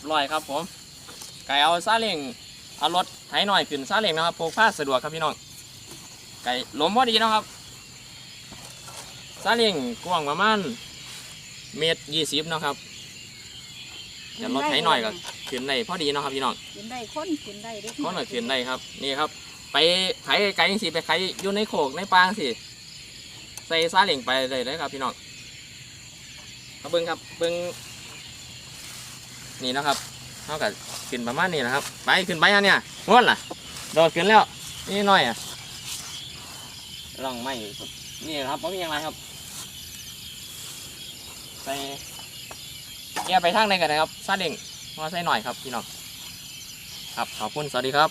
บร้อยครับผมไก่เอาซาเล้งเอารถไถหน่อยขึ้นซาเล้งนะครับพกพาสะดวกครับพี่น้อง ไก่ล้มพอดีเนาะครับซาเล้งกว้างประมาณเมตรยี่สิบนาะครับเดี๋ยวรถไถหน่อยก็ขึ้นได้พอดีเนาะครับพี่น้องกินได้คนกินได้เด็กเขาหน่อยขึ้นได้ครับนี่ครับ ไปไถไก่สิไปไถอยู่ในโขกในปางสิใส่ซาเล้งไปเลยเลยครับพี่น้องมาเบิ้งครับเบิ้ง นี่นะครับเท่ากับขึ้นประมาณนี้นะครับ ไปขึ้นไปอันเนี่ยม้วนล่ะโดดขึ้นแล้วนี่หน่อยอะลองไม่นี่นะครับเพราะมีอย่างไรครับใส่แกไปทางไหนกันนะครับซาเล้งมาใส่หน่อยครับพี่น้องครับขอบคุณสวัสดีครับ